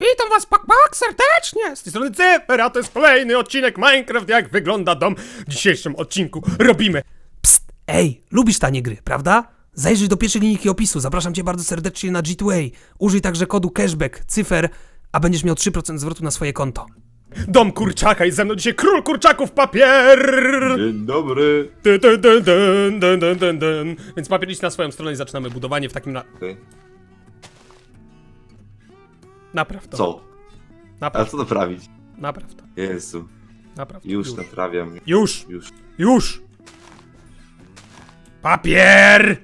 Witam was pak pak serdecznie! Z tej strony Cyfer, a to jest kolejny odcinek Minecraft jak wygląda dom. W dzisiejszym odcinku robimy... Psst! Ej, lubisz tanie gry, prawda? Zajrzyj do pierwszej linijki opisu, zapraszam cię bardzo serdecznie na G2A. Użyj także kodu cashback cyfer, a będziesz miał 3% zwrotu na swoje konto. Dom kurczaka i ze mną dzisiaj król kurczaków papier! Dzień dobry. Dun, dun, dun, dun, dun, dun, dun, dun. Więc papier idź na swoją stronę i zaczynamy budowanie w takim na... Okej. Napraw to. Co? A Napraw, co naprawić? napraw to. Jezu, Napraw to. już naprawiam. Już! Już. Już! Papier!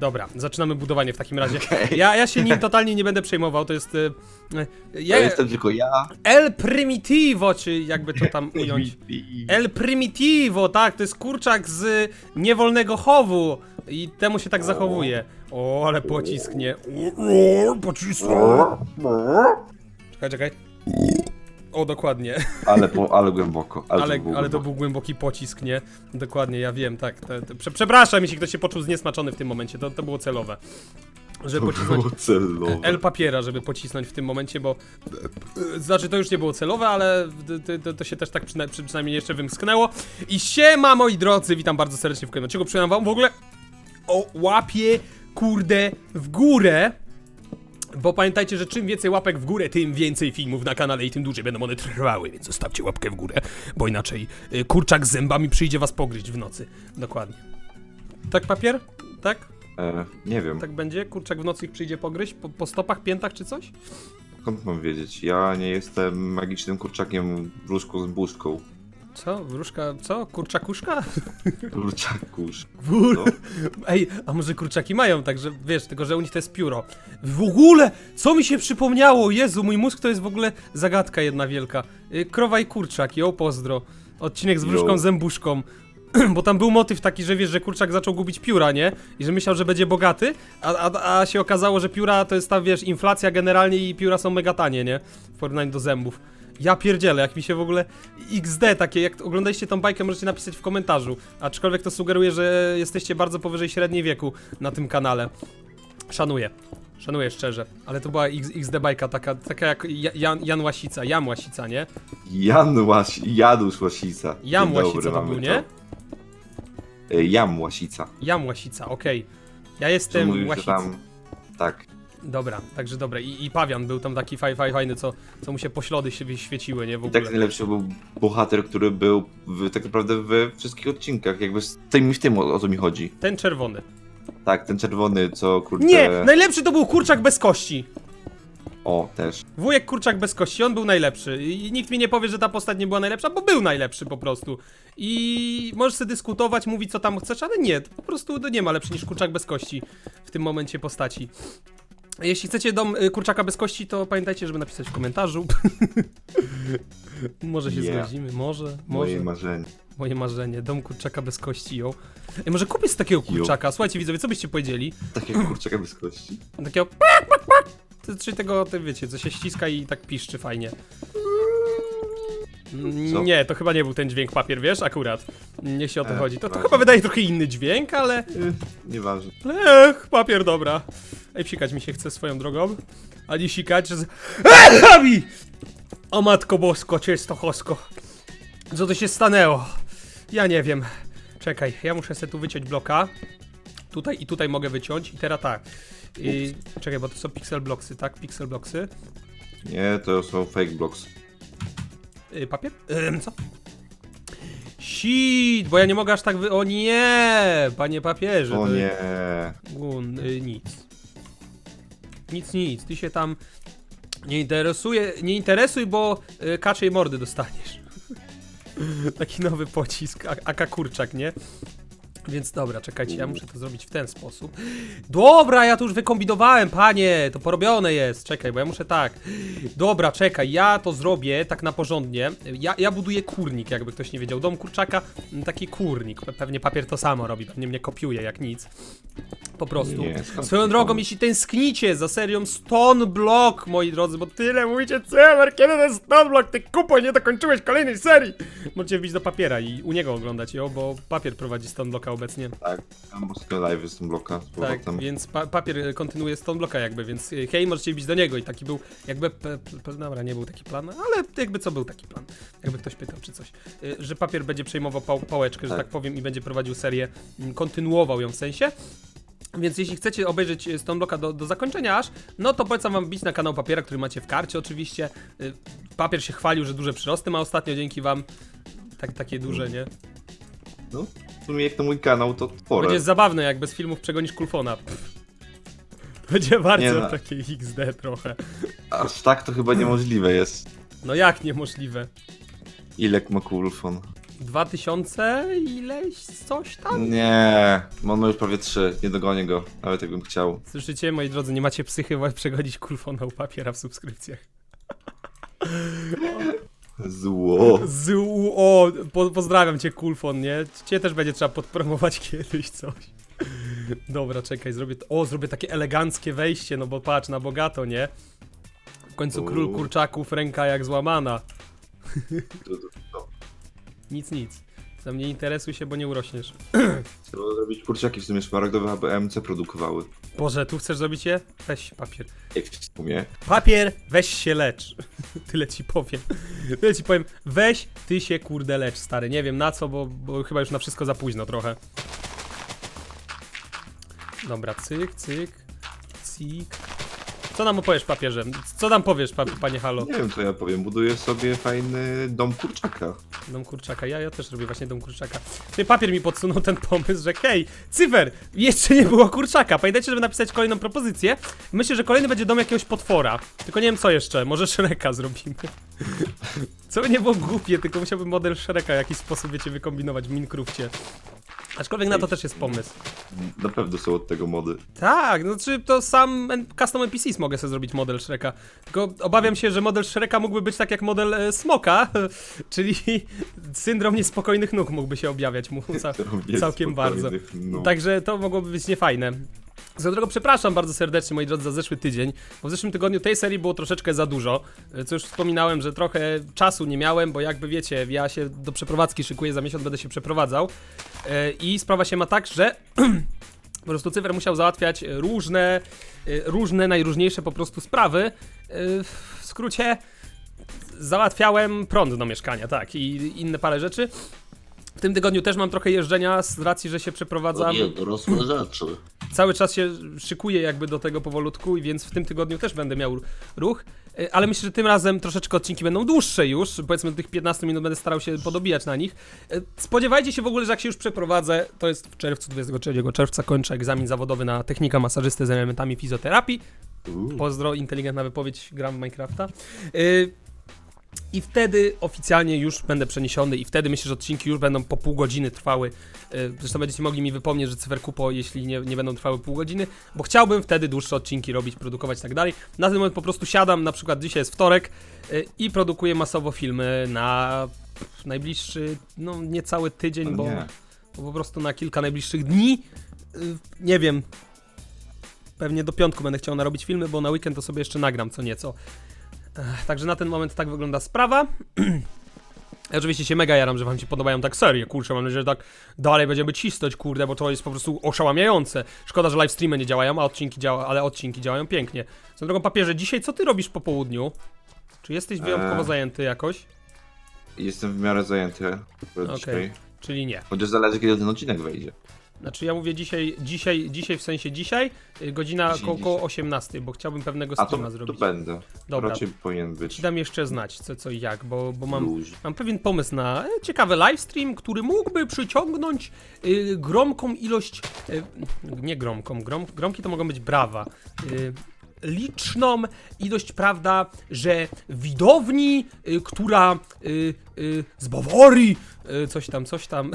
Dobra, zaczynamy budowanie w takim razie. Okej. Ja, ja się nim totalnie nie będę przejmował, to jest... y, y, Ja, To jestem tylko ja. El Primitivo, czy jakby to tam ująć. El Primitivo, tak, to jest kurczak z niewolnego chowu i temu się tak zachowuje. O, ale pocisknie. O, o, Pocisnął. Czekaj, czekaj. O, dokładnie. Ale, po, ale głęboko. Ale, Ale, to było ale to był głęboki pocisk, nie? Dokładnie, ja wiem, tak. Te, te, prze, przepraszam, jeśli ktoś się poczuł zniesmaczony w tym momencie, to, to było celowe. Żeby To pocisnąć było celowe. L papiera, żeby pocisnąć w tym momencie, bo... Znaczy, to już nie było celowe, ale to, to, to się też tak przyna, przy- przynajmniej jeszcze wymsknęło. I siema, moi drodzy, witam bardzo serdecznie w kolejnym odcinku. Przypominam wam w ogóle o łapie, kurde, w górę. Bo pamiętajcie, że czym więcej łapek w górę, tym więcej filmów na kanale i tym dłużej będą one trwały, więc zostawcie łapkę w górę, bo inaczej y, kurczak z zębami przyjdzie was pogryźć w nocy. Dokładnie. Tak papier? Tak? E, nie wiem, Tak będzie? Kurczak w nocy ich przyjdzie pogryźć? Po, po stopach, piętach czy coś? skąd mam wiedzieć? Ja nie jestem magicznym kurczakiem wróżką z buszką. Co? Wróżka, co? Kurczakuszka? Kurczakusz. Wór. No. Ej, a może kurczaki mają, także wiesz, tylko że u nich to jest pióro. W ogóle, co mi się przypomniało? Jezu, mój mózg to jest w ogóle zagadka jedna wielka. Y, Krowa i kurczak, jo, pozdro. Odcinek z wróżką zębuszką. Bo tam był motyw taki, że wiesz, że kurczak zaczął gubić pióra, nie? I że myślał, że będzie bogaty, a, a, a się okazało, że pióra to jest tam, wiesz, inflacja generalnie i pióra są mega tanie, nie? W porównaniu do zębów. Ja pierdzielę, jak mi się w ogóle XD takie, jak oglądaliście tą bajkę, możecie napisać w komentarzu. Aczkolwiek to sugeruje, że jesteście bardzo powyżej średniej wieku na tym kanale. Szanuję. Szanuję szczerze, ale to była X, XD bajka taka, taka jak Ja- Jan, Jan Łasica, Jan Łasica, nie? Jan Łas... Janusz Łasica. Jam Dzień Łasica dobry, to mamy był, nie? E, Jam Łasica. Jam Łasica, okej. Ja Czy jestem mówisz, że Łasica. tam... Tak. Dobra, także dobra. I, I Pawian był tam taki faj, faj, fajny, co, co mu się poślody się świeciły, nie? W I ogóle. tak najlepszy był bohater, który był w, tak naprawdę we wszystkich odcinkach. Jakby z tym i w tym o, o co mi chodzi. Ten czerwony. Tak, ten czerwony, co kurde... Nie! Najlepszy to był kurczak bez kości! O, też. Wujek kurczak bez kości, on był najlepszy. I nikt mi nie powie, że ta postać nie była najlepsza, bo był najlepszy po prostu. I możesz sobie dyskutować, mówić co tam chcesz, ale nie, po prostu to nie ma lepszy niż kurczak bez kości w tym momencie postaci. Jeśli chcecie dom y, kurczaka bez kości, to pamiętajcie, żeby napisać w komentarzu. może się Yeah. zgodzimy, może, może. Moje marzenie. Moje marzenie, dom kurczaka bez kości, ją. Ej, może kupię z takiego kurczaka. Słuchajcie widzowie, co byście powiedzieli? Takiego kurczaka bez kości. Takiego pak, pak, pak. To- Czyli tego, ty wiecie, co się ściska i tak piszczy fajnie. Mm, Co? Nie, to chyba nie był ten dźwięk papier, wiesz, akurat. Niech się o to E, chodzi. To, to ważne. chyba wydaje trochę inny dźwięk, ale... Yy, nieważne. Ech, papier, dobra. Ej, psikać mi się chce swoją drogą. A nie sikać. Ech, Abi! O matko bosko, czystochosko. Co to się stanęło? Ja nie wiem. Czekaj, ja muszę sobie tu wyciąć bloka. Tutaj i tutaj mogę wyciąć i teraz tak. I, czekaj, bo to są pixel blocksy, tak? Pixel blocksy. Nie, to są fake blocks. Y, papier? Ym, co? Shit, bo ja nie mogę aż tak wy... O nie! Panie papierze. O nie. Gun, y, nic. Nic, nic. Ty się tam nie interesuje, nie interesuj, bo y, kaczej mordy dostaniesz. Taki nowy pocisk, a- aka kurczak, nie? Więc dobra, czekajcie, ja muszę to zrobić w ten sposób. Dobra, ja to już wykombinowałem, panie, to porobione jest. Czekaj, bo ja muszę tak. Dobra, czekaj, ja to zrobię tak na porządnie. Ja, ja buduję kurnik, jakby ktoś nie wiedział. Dom kurczaka, m, taki kurnik. Pe- Pewnie papier to samo robi, pewnie mnie kopiuje jak nic. Po prostu. Nie, skąd Swoją drogą, jeśli tęsknicie za serią Stone Block, moi drodzy, bo tyle mówicie, Cemer, kiedy ten Stone Block, ty kupo, nie dokończyłeś kolejnej serii! Możecie wbić do papiera i u niego oglądać ją, bo papier prowadzi Stone Blocka obecnie. Tak, tam ostatnio live z tym bloka z Tak, powrotem. więc pa papier kontynuuje Stone Blocka jakby, więc e, hej, możecie bić do niego i taki był, jakby, dobra, nie był taki plan, ale jakby co był taki plan, jakby ktoś pytał czy coś, E, że papier będzie przejmował pał pałeczkę, że Tak. tak powiem i będzie prowadził serię, m, kontynuował ją w sensie. Więc jeśli chcecie obejrzeć e, Stone Blocka do, do zakończenia aż, no to polecam wam bić na kanał Papiera, który macie w karcie oczywiście. Papier się chwalił, że duże przyrosty ma ostatnio dzięki wam. Tak, takie duże, nie? No, w sumie jak to mój kanał, to spore. Będzie zabawne, jak bez filmów przegonisz Kulfona. Pff. Będzie bardzo Nie no. takie XD trochę. Aż tak to chyba niemożliwe jest. No jak niemożliwe? Ilek ma kulfon? 2000 ileś coś tam? Nie, on ma już prawie trzy, nie dogonię go, nawet jakbym chciał. Słyszycie, moi drodzy, nie macie psychy właśnie przegonić Kulfona u papiera w subskrypcjach. Zło. Z o, po, pozdrawiam cię Kulfon, nie? Cię też będzie trzeba podpromować kiedyś coś. Dobra, czekaj, zrobię to. O, zrobię takie eleganckie wejście, no bo patrz, na bogato, nie? W końcu król kurczaków, ręka jak złamana. Nic, nic. Tam nie interesuj się, bo nie urośniesz. Trzeba zrobić kurczaki w sumie szmaragdowe, aby MC produkowały. Boże, tu chcesz zrobić je? Weź papier. Jak w sumie. Papier, weź się lecz. Tyle ci powiem. Tyle ci powiem. Weź ty się kurde lecz, stary. Nie wiem na co, bo, bo chyba już na wszystko za późno trochę. Dobra, cyk, cyk, cik. Co nam opowiesz, papierze? Co nam powiesz, pa panie Halo? Nie wiem co ja powiem, buduję sobie fajny dom kurczaka. Dom kurczaka. Ja, ja też robię właśnie dom kurczaka. Ty papier mi podsunął ten pomysł, że hej, cyfer, jeszcze nie było kurczaka. Pamiętajcie, żeby napisać kolejną propozycję. Myślę, że kolejny będzie dom jakiegoś potwora. Tylko nie wiem co jeszcze. Może Shreka zrobimy. Co by nie było głupie, tylko musiałbym model Shreka w jakiś sposób, wiecie, wykombinować w Minecrafcie. Aczkolwiek na to też jest pomysł. Na pewno są od tego mody. Tak, no czy to sam custom NPCs mogę sobie zrobić model Shreka. Tylko obawiam się, że model Shreka mógłby być tak jak model e, Smoka, czyli syndrom niespokojnych nóg mógłby się objawiać mu ca całkiem bardzo. spokojnych, No. Także to mogłoby być niefajne. Swoją drogą przepraszam bardzo serdecznie, moi drodzy, za zeszły tydzień, bo w zeszłym tygodniu tej serii było troszeczkę za dużo. E, Co już wspominałem, że trochę czasu nie miałem, bo jakby wiecie, ja się do przeprowadzki szykuję, za miesiąc będę się przeprowadzał. E, I sprawa się ma tak, że po prostu cyfer musiał załatwiać różne, e, różne, najróżniejsze po prostu sprawy. W skrócie załatwiałem prąd do mieszkania, tak, i inne parę rzeczy. W tym tygodniu też mam trochę jeżdżenia z racji, że się przeprowadzam. nie, dorosłe rzeczy. Cały czas się szykuję jakby do tego powolutku, i więc w tym tygodniu też będę miał ruch. E, Ale myślę, że tym razem troszeczkę odcinki będą dłuższe już. Powiedzmy do tych 15 minut będę starał się podobijać na nich. E, Spodziewajcie się w ogóle, że jak się już przeprowadzę, to jest w czerwcu, 23 czerwca kończę egzamin zawodowy na technika masażysty z elementami fizjoterapii. Pozdro, inteligentna wypowiedź, gram Minecrafta. I wtedy oficjalnie już będę przeniesiony i wtedy myślę, że odcinki już będą po pół godziny trwały. Y, Zresztą będziecie mogli mi wypomnieć, że cyferkupo, jeśli nie, nie będą trwały pół godziny, bo chciałbym wtedy dłuższe odcinki robić, produkować i tak dalej. Na ten moment po prostu siadam, na przykład dzisiaj jest wtorek y, i produkuję masowo filmy na najbliższy, no niecały tydzień, O bo, bo po prostu na kilka najbliższych dni. Y, Nie wiem, Pewnie do piątku będę chciał narobić filmy, bo na weekend to sobie jeszcze nagram co nieco. Także na ten moment tak wygląda sprawa. Ja oczywiście się mega jaram, że wam się podobają tak serie, kurczę, mam nadzieję, że tak dalej będziemy cisnąć, kurde, bo to jest po prostu oszałamiające. Szkoda, że live streamy nie działają, a odcinki działa, ale odcinki działają pięknie. Co drogą papierze, dzisiaj co ty robisz po południu? Czy jesteś wyjątkowo Eee. zajęty jakoś? Jestem w miarę zajęty Okej. dzisiaj. Czyli nie. Chociaż zależy kiedy ten odcinek wejdzie. Znaczy ja mówię dzisiaj, dzisiaj, dzisiaj w sensie dzisiaj, y, godzina Dzisiaj, ko- koło dzisiaj. 18, bo chciałbym pewnego A to, streama to zrobić. będę. Dobra, Raczej powinien być. Ci dam jeszcze znać, co, co i jak, bo, bo mam, Luź. mam pewien pomysł na e, ciekawy livestream, który mógłby przyciągnąć y, gromką ilość. Y, nie gromką, grom, gromki to mogą być brawa. Y, liczną ilość, prawda, że widowni, y, która y, y, z Baworii, y, coś tam, coś tam.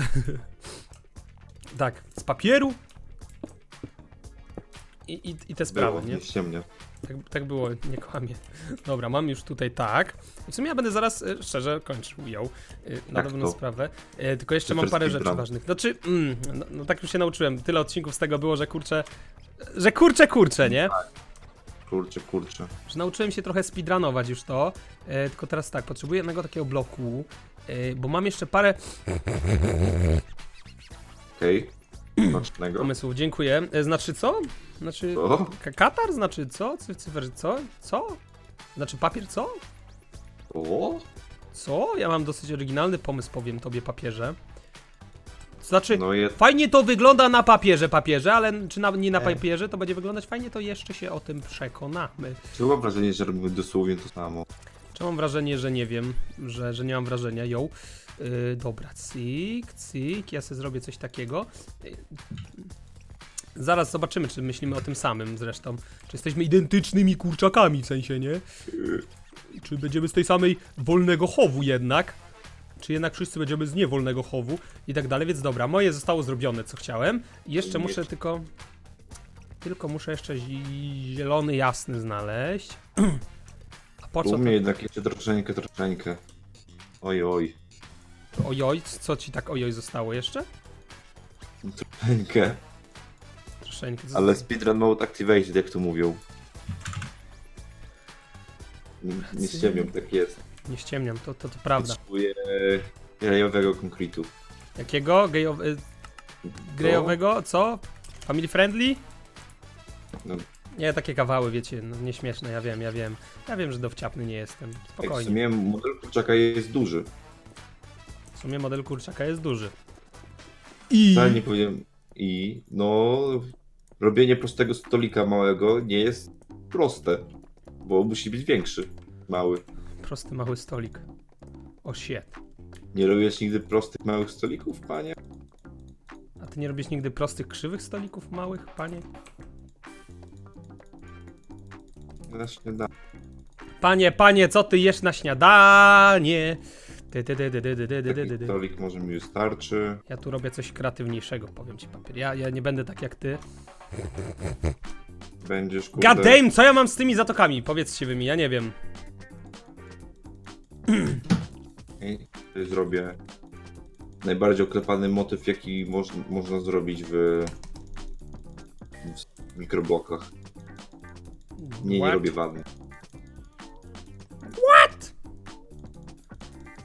tak, z papieru. I, i, i te sprawy, Było, nie? nie ściemnie. Tak, tak było, nie kłamie. Dobra, mam już tutaj tak. I w sumie ja będę zaraz, e, szczerze, kończył ją. e, Na dobrą to? sprawę. E, tylko jeszcze mam parę rzeczy ważnych. Znaczy, mm, no, no tak już się nauczyłem. Tyle odcinków z tego było, że kurczę. Że kurczę, kurczę, nie? Kurczę, kurczę. Że nauczyłem się trochę speedrunować już to. E, tylko teraz tak, potrzebuję jednego takiego bloku. E, bo mam jeszcze parę. Okej. Smacznego. pomysłów. Dziękuję. E, Znaczy co? Znaczy. O, Ka- Katar? Znaczy co? Cy- Cyfer co? Co? Znaczy papier co? o, Co? Ja mam dosyć oryginalny pomysł, powiem tobie papierze. Znaczy, no jest. fajnie to wygląda na papierze, papierze, ale czy na, nie na E. papierze to będzie wyglądać fajnie, to jeszcze się o tym przekonamy. Czy mam wrażenie, że robimy dosłownie to samo? Czy mam wrażenie, że nie wiem, że, że nie mam wrażenia, ją. Yy, dobra, cyk, cyk, ja sobie zrobię coś takiego. Yy, zaraz zobaczymy, czy myślimy o tym samym zresztą. Czy jesteśmy identycznymi kurczakami, w sensie, nie? Czy będziemy z tej samej wolnego chowu jednak? Czy jednak wszyscy będziemy z niewolnego chowu i tak dalej, więc dobra, moje zostało zrobione, co chciałem. Jeszcze muszę tylko... Tylko muszę jeszcze zi- zielony jasny znaleźć. A po co U to? mnie jednak jeszcze troszeczkę, troszeczkę. Oj, oj. Ojoj, co ci tak ojoj zostało jeszcze? Troszeczkę. Troszeczkę. co- Ale speedrun mode activated, jak to mówią. Nie, nie ściemniam, tak jest. Nie ściemniam, to, to, to prawda. Potrzebuję rejowego konkretu. Jakiego? Y, Grejowego? Co? Family friendly? No, Nie, takie kawały, wiecie, no, nieśmieszne, ja wiem, ja wiem. Ja wiem, że dowciapny nie jestem. jak w Spokojnie. sumie model kurczaka jest duży. W sumie model kurczaka jest duży. I... Wcale nie powiem. I no, robienie prostego stolika małego nie jest proste, bo musi być większy. Mały. Prosty mały stolik. O shit. Nie robisz nigdy prostych małych stolików, panie? A ty nie robisz nigdy prostych, krzywych stolików małych, panie? Na śniadanie. Panie, panie, co ty jesz na śniadanie? Dy, może mi wystarczy. Ja tu robię coś kreatywniejszego, powiem ci papier. Ja, ja nie będę tak jak ty. Będziesz kurde... God damn, co ja mam z tymi zatokami? Powiedzcie wy mi, ja nie wiem. I zrobię najbardziej oklepany motyw, jaki moż, można zrobić w, w mikroblokach. Nie, nie robię wady.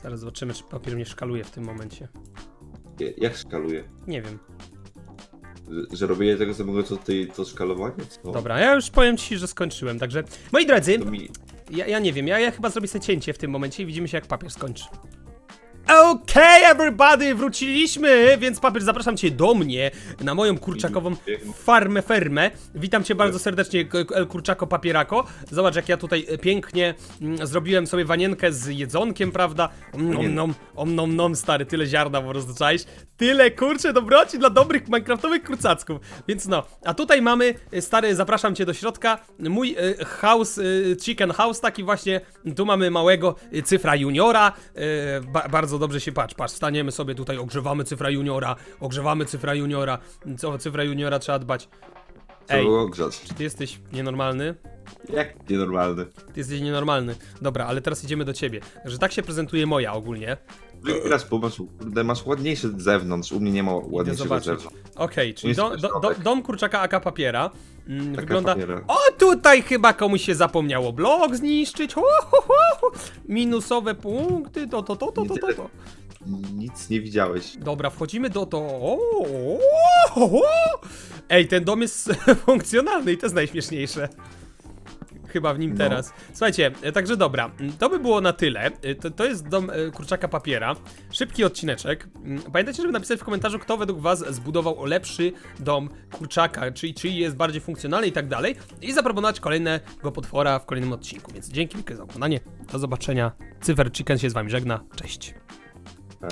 Zaraz zobaczymy, czy papier mnie szkaluje w tym momencie. Ja- Jak szkaluję? Nie wiem. Że- Że robię tego samego co ty, to szkalowanie? Co? Dobra, ja już powiem ci, że skończyłem, także... Moi drodzy, mi... ja, ja nie wiem, ja, ja chyba zrobię sobie cięcie w tym momencie i widzimy się jak papier skończy. Okej, everybody, wróciliśmy, więc papier, zapraszam cię do mnie, na moją kurczakową farmę fermę. Witam cię bardzo serdecznie, El Kurczako Papierako. Zobacz, jak ja tutaj pięknie mm, zrobiłem sobie wanienkę z jedzonkiem, prawda? Om nom nom, om nom nom, stary, tyle ziarna po prostu, czaisz? Tyle, kurcze, dobroci dla dobrych minecraftowych kurcacków. Więc no, a tutaj mamy, e, stary, zapraszam cię do środka, mój e, house, e, chicken house, taki właśnie, tu mamy małego e, cyfra juniora, e, ba bardzo dobrze się patrz, patrz, staniemy sobie tutaj, ogrzewamy cyfra juniora, ogrzewamy cyfra juniora, co o cyfra juniora trzeba dbać. Ej, ogrzać. czy ty jesteś nienormalny? Jak nienormalny. Ty jesteś nienormalny. Dobra, ale teraz idziemy do ciebie. Także tak się prezentuje moja ogólnie. Teraz popatrz, kurde, masz ładniejszy z zewnątrz, u mnie nie ma ładniejszego z zobaczyć. zewnątrz. Okej, czyli jest do, dom kurczaka AK papiera. Mm, Taka wygląda. papiera. O, tutaj chyba komuś się zapomniało blok zniszczyć. Ho, ho, ho. Minusowe punkty. To, to, to, to, to, to, to. Nic nie widziałeś. Dobra, wchodzimy do to. O, o, o, o. Ej, ten dom jest funkcjonalny i to jest najśmieszniejsze. Chyba w nim No. teraz. Słuchajcie, e, także dobra, to by było na tyle. E, To, to jest dom e, kurczaka papiera. Szybki odcineczek. Pamiętajcie, żeby napisać w komentarzu, kto według was zbudował lepszy dom kurczaka, czyli czy jest bardziej funkcjonalny i tak dalej. I zaproponować kolejnego potwora w kolejnym odcinku. Więc dzięki wielkie za oglądanie. Do zobaczenia. Cyfer Chicken się z wami żegna. Cześć.